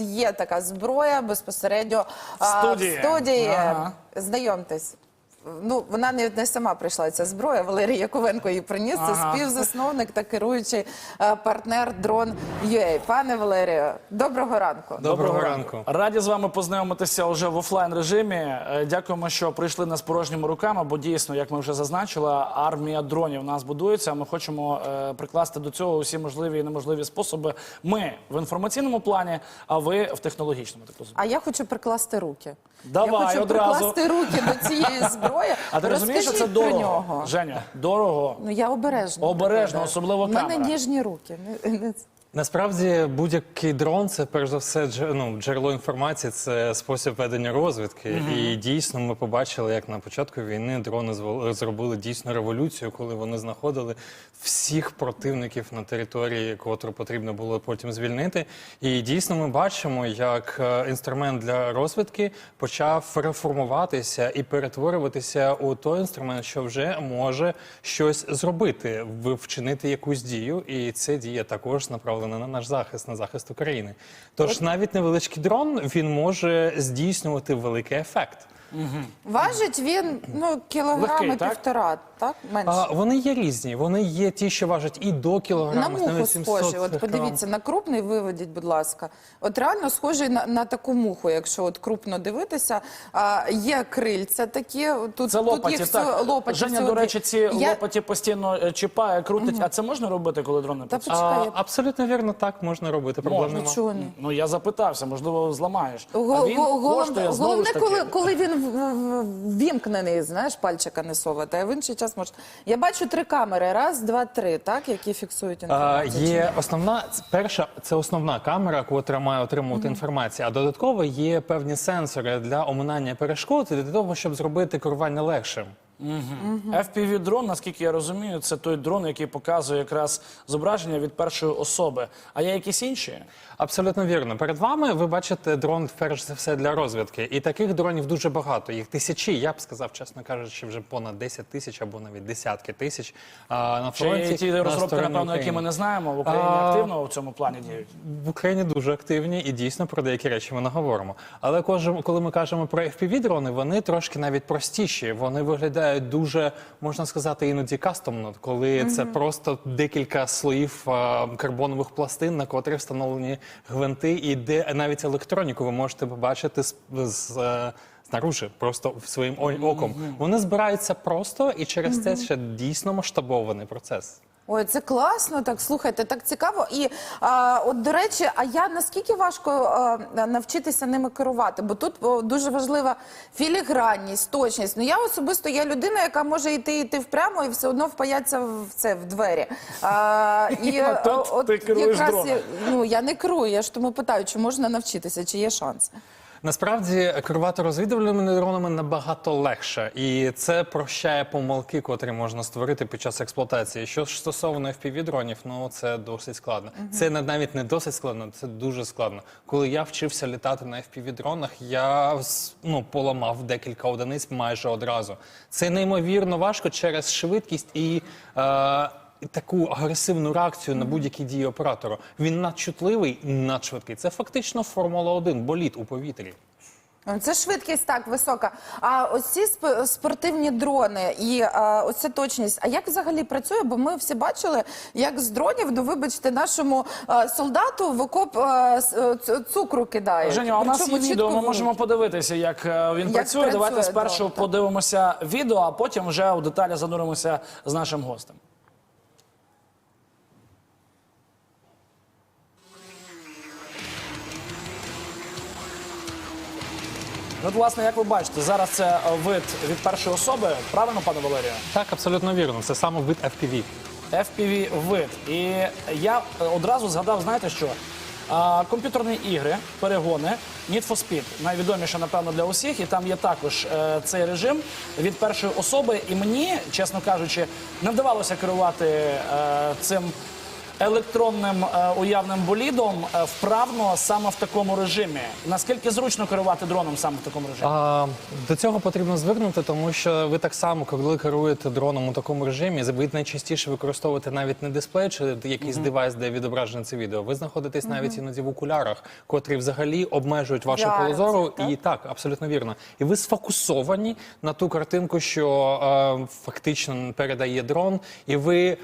Є така зброя безпосередньо а, Студії. в студії. Ага. Знайомтесь. Ну, вона не, не сама прийшла ця зброя. Валерій Яковенко її приніс. Це Ага. співзасновник та керуючий е, партнер дрон UA. Пане Валерію, доброго ранку. Доброго ранку. Раді з вами познайомитися вже в офлайн режимі. Е, Дякуємо, що прийшли не з порожніми руками, бо дійсно, як ми вже зазначили, армія дронів у нас будується. Ми хочемо е, прикласти до цього усі можливі і неможливі способи. Ми в інформаційному плані, а ви в технологічному. Так розумію. А я хочу прикласти руки. Давай, я хочу одразу. прикласти руки до цієї зброї. А ти розумієш, що це про дорого? нього. Женя, дорого. Ну я обережно. Обережно, особливо особливо У мене ніжні руки. Насправді будь-який дрон це перш за все ну, джерело інформації, це спосіб ведення розвідки. І дійсно ми побачили, як на початку війни дрони зробили дійсно революцію, коли вони знаходили всіх противників на території, котру потрібно було потім звільнити. І дійсно ми бачимо, як е, інструмент для розвідки почав реформуватися і перетворюватися у той інструмент, що вже може щось зробити, вчинити якусь дію, і ця дія також направлена на наш захист, на захист України. Тож навіть невеличкий дрон він може здійснювати великий ефект. Важить він ну кілограми Легкий, так? півтора, так менше. А, вони є різні. Вони є ті, що важать і до На кілограма, муху навіть 700 схожий. От грам. подивіться на крупний, виведіть, будь ласка. От реально схожий на, на таку муху, якщо от крупно дивитися. А, є крильця такі. Тут, Це тут лопаті, їх так. всього- лопаті Женя, всього до речі, ці Я- лопаті постійно е, чіпає, крутить. А це можна робити, коли дрон не Та працює? почекай, А, я- абсолютно вірно, так можна робити. Проблем Можна. нема. Чого ні? Ну я запитався, можливо, зламаєш. Го- а він го- голов- коштує знову головне, ж таки. коли, коли він в- в- знаєш, пальчика не совати, а в інший час може. Я бачу три камери: раз, два, три, так, які фіксують А, інформацію. є основна ц- перша, це основна камера, котра має отримувати інформацію. А додатково є певні сенсори для оминання перешкод і для того, щоб зробити керування легшим. Fpv дрон, наскільки я розумію, це той дрон, який показує якраз зображення від першої особи. А є якісь інші? Абсолютно вірно. Перед вами ви бачите дрон перш за все для розвідки. І таких дронів дуже багато. Їх тисячі. Я б сказав, чесно кажучи, вже понад 10 тисяч або навіть десятки тисяч. А, на Чи є ті розробки, напевно, які ми не знаємо в Україні А, активно в цьому плані діють? в Україні дуже активні і дійсно про деякі речі ми не говоримо. Але коли ми кажемо про FPV-дрони, вони трошки навіть простіші. Вони виглядають дуже, можна сказати, іноді кастомно, коли це просто декілька слоїв а, карбонових пластин, на котрі встановлені гвинти, і де навіть електроніку ви можете побачити з. з Наружі просто своїм оком. Вони збираються просто, і через це ще дійсно масштабований процес. Ой, це класно, так слухайте, так цікаво. І а, от до речі, а я наскільки важко а, навчитися ними керувати? Бо тут о, дуже важлива філігранність, точність. Ну я особисто я людина, яка може йти йти впрямо і все одно впаятися в це в двері. А, і А тут о, ти керуєш якраз ну я не керую. Я ж тому питаю, чи можна навчитися, чи є шанс? Насправді керувати розвідувальними дронами набагато легше, і це прощає помилки, котрі можна створити під час експлуатації. Що ж стосовно fpv дронів, ну це досить складно. Це не- навіть не досить складно, це дуже складно. Коли я вчився літати на fpv дронах, я ну поламав декілька одиниць майже одразу. Це неймовірно важко через швидкість і. Е, і таку агресивну реакцію на будь-які дії оператора. Він надчутливий, надшвидкий. Це фактично Формула 1 боліт у повітрі. Це швидкість так висока. А ось ці сп- спортивні дрони і а, ось ця точність. А як взагалі працює? Бо ми всі бачили, як з дронів, ну вибачте, нашому а, солдату в окоп а, е, цукру кидають. Женя, а у нас є відео. Ми можемо подивитися, як е, він Як працює. працює Давайте спершу дрон, так. подивимося відео, а потім вже у деталі зануримося з нашим гостем. Ну, от, власне, як ви бачите, зараз це е, вид від першої особи. Правильно, пане Валерію? Так, абсолютно вірно. Це саме вид FPV. FPV вид. І я е, одразу згадав, знаєте що? А, комп'ютерні ігри, перегони, Need for Speed, найвідоміше, напевно, для усіх, і там є також е, цей режим від першої особи. І мені, чесно кажучи, не вдавалося керувати е, цим електронним е, уявним болідом е, вправно саме в такому режимі? Наскільки зручно керувати дроном саме в такому режимі? А, до цього потрібно звернути, тому що ви так само, коли керуєте дроном у такому режимі, ви найчастіше використовуєте навіть не дисплей чи якийсь девайс, де відображено це відео. Ви знаходитесь навіть іноді в окулярах, котрі взагалі обмежують ваше зору. так? І так, абсолютно вірно. І ви сфокусовані на ту картинку, що е, фактично передає дрон, і ви.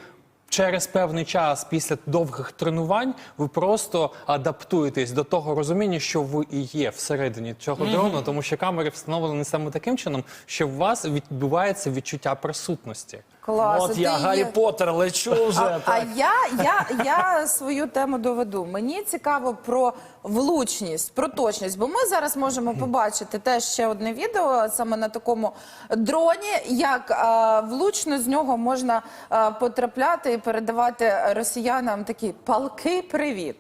Через певний час після довгих тренувань ви просто адаптуєтесь до того розуміння, що ви і є всередині цього дрону, тому що камери встановлені саме таким чином, що у вас відбувається відчуття присутності. Клас. От я є- Гаррі Поттер лечу вже. А, а я, я, я свою тему доведу. Мені цікаво про влучність, про точність, бо ми зараз можемо побачити теж ще одне відео саме на такому дроні, як а, влучно з нього можна а, потрапляти і передавати росіянам такий палкий привіт.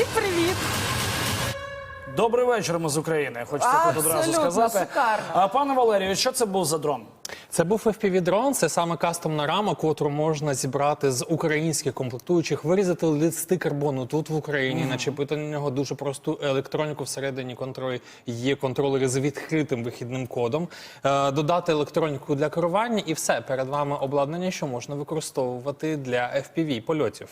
І привіт! Добрий вечір, ми з України. Хочеться тут одразу Абсолютно, сказати. шикарно. А, пане Валерію, що це був за дрон? Це був FPV-дрон, це саме кастомна рама, котру можна зібрати з українських комплектуючих, вирізати листи карбону тут в Україні, начепити на нього дуже просту електроніку всередині контролі є контролери з відкритим вихідним кодом, е, додати електроніку для керування, і все перед вами обладнання, що можна використовувати для FPV польотів.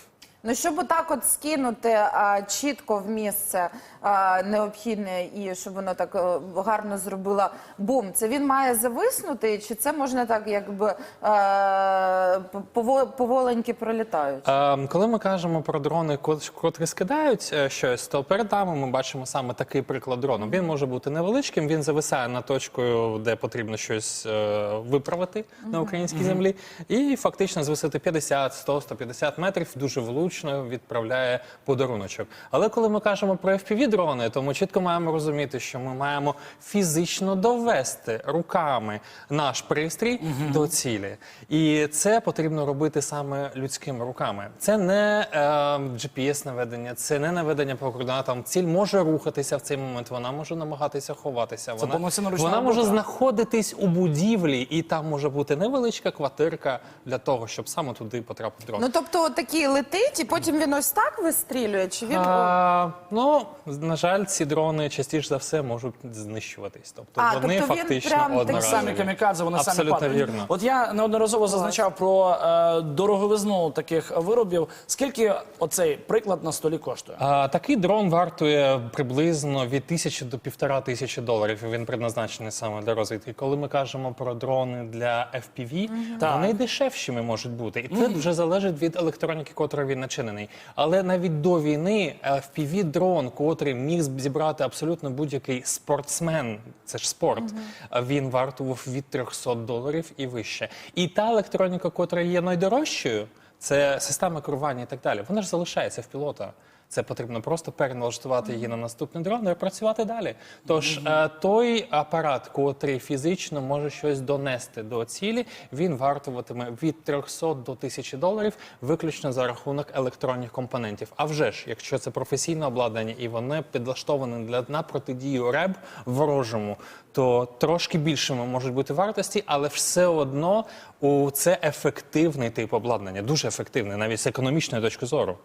Ну, щоб отак от скинути а, чітко в місце а, необхідне і щоб воно так е, гарно зробило бум, це він має зависнути, чи це можна так, якби е, пово- поволеньки пролітають? Е, коли ми кажемо про дрони, кот- котрі скидають е, щось, то перед нами ми бачимо саме такий приклад дрону. Він може бути невеличким, він зависає на точкою, де потрібно щось е, виправити на українській землі, і фактично звисити 50, 100, 150 метрів дуже влучно відправляє подаруночок. Але коли ми кажемо про fpv дрони, то ми чітко маємо розуміти, що ми маємо фізично довести руками наш пристрій до цілі. І це потрібно робити саме людськими руками. Це не е, GPS наведення, це не наведення по координатам. Ціль може рухатися в цей момент. Вона може намагатися ховатися. Вона, повноцінна ручна вона може робота. знаходитись у будівлі, і там може бути невеличка квартирка для того, щоб саме туди потрапив дрон. Ну тобто такий летить, і потім він ось так вистрілює, чи він А, ну, на жаль, ці дрони частіше за все можуть знищуватись. Тобто А, вони тобто він фактично прям такий- одноразові. Самі камікадзе, вони самі Абсолютно падають. вірно. От я неодноразово зазначав про е, дороговизну таких виробів. Скільки оцей приклад на столі коштує? А, такий дрон вартує приблизно від тисячі до півтора тисячі доларів. і Він предназначений саме для розвідки. Коли ми кажемо про дрони для FPV, вони дешевшими можуть бути, і це вже залежить від електроніки, котрою він начинений. Але навіть до війни FPV дрон, котрий міг зібрати абсолютно будь-який спортсмен, це ж спорт, а він вартував від 300 доларів і вище. І та електроніка, котра є найдорожчою, це система керування і так далі. Вона ж залишається в пілота. Це потрібно просто переналаштувати її на наступний дрон і працювати далі. Тож е, той апарат, котрий фізично може щось донести до цілі, він вартуватиме від 300 до 1000 доларів, виключно за рахунок електронних компонентів. А вже ж, якщо це професійне обладнання і воно підлаштоване для на протидію РЕБ ворожому, то трошки більшими можуть бути вартості, але все одно у це ефективний тип обладнання, дуже ефективний, навіть з економічної точки зору.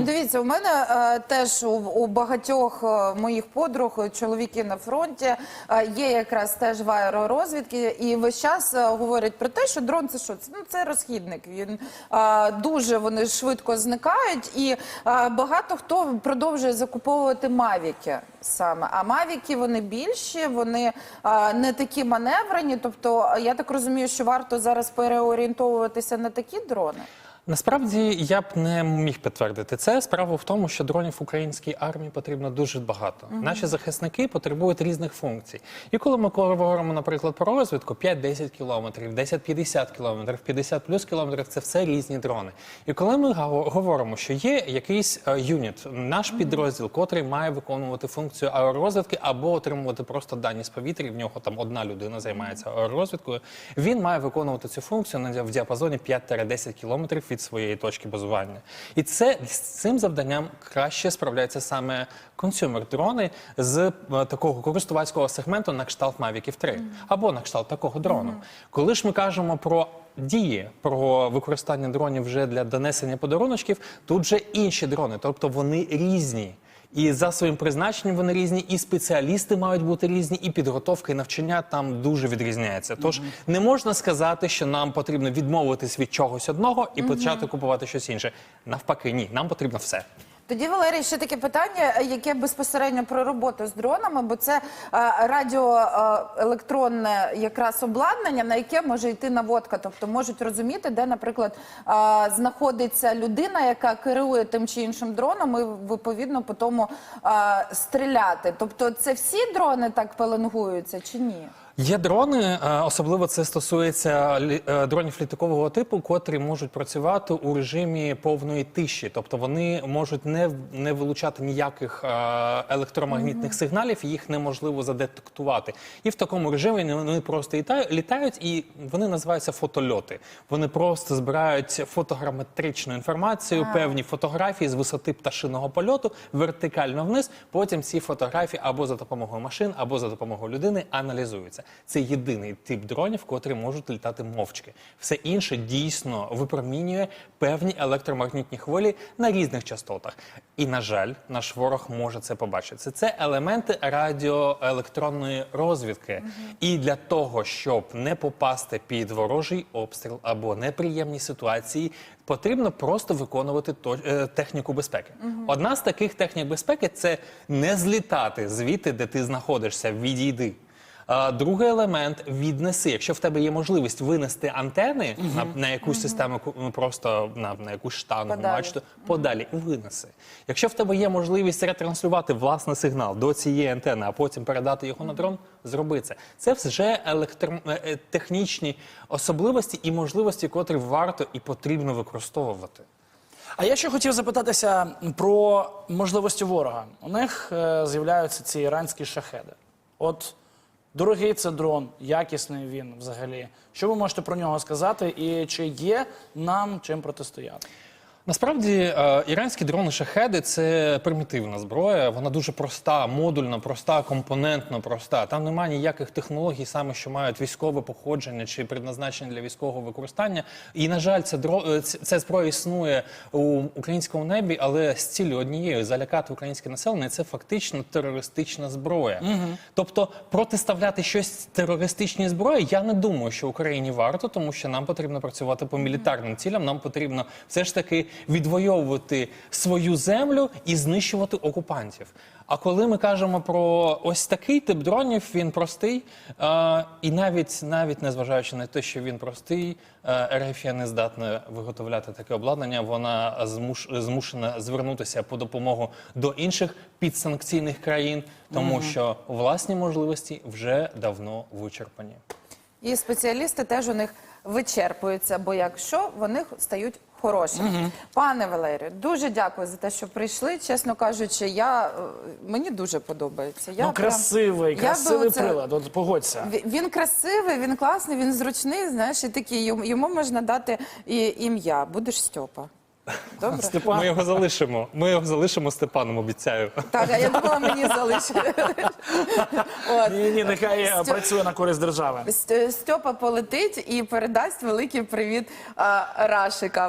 Дивіться, у мене е, теж у, у багатьох е, моїх подруг е, чоловіки на фронті є якраз теж в аеророзвідки, і весь час говорять про те, що дрон це що? Це, ну, це розхідник. Він е, дуже вони швидко зникають, і е, багато хто продовжує закуповувати мавіки саме. А мавіки вони більші, вони е, не такі маневрені. Тобто, я так розумію, що варто зараз переорієнтовуватися на такі дрони. Насправді я б не міг підтвердити це. Справа в тому, що дронів українській армії потрібно дуже багато. Наші захисники потребують різних функцій. І коли ми говоримо, наприклад, про розвідку, 5-10 кілометрів, 10-50 кілометрів, 50 плюс кілометрів це все різні дрони. І коли ми говоримо, що є якийсь е, юніт, наш підрозділ, котрий має виконувати функцію аеророзвідки або отримувати просто дані з повітря, і в нього там одна людина займається аеророзвідкою, він має виконувати цю функцію в діапазоні 5-10 кілометрів від своєї точки базування. І це з цим завданням краще справляються саме консюмер-дрони з е, такого користувацького сегменту на кшталт Mavic 3 або на кшталт такого дрону. Коли ж ми кажемо про дії, про використання дронів вже для донесення подаруночків, тут вже інші дрони, тобто вони різні. І за своїм призначенням вони різні, і спеціалісти мають бути різні, і підготовка і навчання там дуже відрізняється. Тож не можна сказати, що нам потрібно відмовитись від чогось одного і почати купувати щось інше. Навпаки, ні, нам потрібно все. Тоді, Валерій, ще таке питання, е, яке безпосередньо про роботу з дронами, бо це е, радіоелектронне якраз обладнання, на яке може йти наводка. Тобто можуть розуміти, де, наприклад, е, знаходиться людина, яка керує тим чи іншим дроном, і відповідно по тому е, стріляти. Тобто, це всі дрони так пеленгуються чи ні? Є дрони, е, особливо це стосується е, дронів літакового типу, котрі можуть працювати у режимі повної тиші, тобто вони можуть не, не вилучати ніяких е, електромагнітних сигналів, їх неможливо задетектувати. І в такому режимі вони- просто літають, і вони називаються фотольоти. Вони просто збирають фотограметричну інформацію, певні фотографії з висоти пташиного польоту вертикально вниз. Потім ці фотографії або за допомогою машин, або за допомогою людини аналізуються. Це єдиний тип дронів, котрі можуть літати мовчки. Все інше дійсно випромінює певні електромагнітні хвилі на різних частотах. І на жаль, наш ворог може це побачити. Це, елементи радіоелектронної розвідки. І для того, щоб не попасти під ворожий обстріл або неприємні ситуації, потрібно просто виконувати е, техніку безпеки. Одна з таких технік безпеки це не злітати звідти, де ти знаходишся, відійди. Другий елемент віднеси. Якщо в тебе є можливість винести антени на, на якусь систему, ку- ну, просто на, на якусь штангу, Подалі. бачите, подалі винеси. Якщо в тебе є можливість ретранслювати власний сигнал до цієї антени, а потім передати його на дрон, зроби це. Це вже електротехнічні особливості і можливості, котрі варто і потрібно використовувати. А я ще хотів запитатися про можливості ворога. У них е, з'являються ці іранські шахеди. От дорогий це дрон, якісний він взагалі. Що ви можете про нього сказати? І чи є нам чим протистояти? Насправді е, іранські дрони шахеди це примітивна зброя. Вона дуже проста, модульна, проста, компонентно проста. Там немає ніяких технологій, саме що мають військове походження чи предназначення для військового використання. І на жаль, це дро е, ц- ця зброя існує у українському небі, але з ціллю однією залякати українське населення це фактично терористична зброя. Тобто протиставляти щось терористичній зброї, я не думаю, що Україні варто, тому що нам потрібно працювати по мілітарним цілям. Нам потрібно все ж таки відвоювати свою землю і знищувати окупантів. А коли ми кажемо про ось такий тип дронів, він простий, е, і навіть навіть незважаючи на те, що він простий, е, РФ не здатна виготовляти таке обладнання. Вона змуш, змушена звернутися по допомогу до інших підсанкційних країн, тому що власні можливості вже давно вичерпані. І спеціалісти теж у них вичерпуються, бо якщо вони стають хорошими. Пане Валерію, дуже дякую за те, що прийшли. Чесно кажучи, я е, мені дуже подобається. Я ну, прям- красивий, я красивий оце- прилад. От погодься. Він- красивий, він класний, він зручний. Знаєш, і такий йому, йому можна дати і ім'я. Будеш Стьопа. Добре? Степан, Ми його залишимо. Ми його залишимо Степаном, обіцяю. Так, а я думала, мені залишили. Ні, ні, нехай е, Стьоп- працює на користь держави. Ст- Стьопа полетить і передасть великий привіт а, Рашика.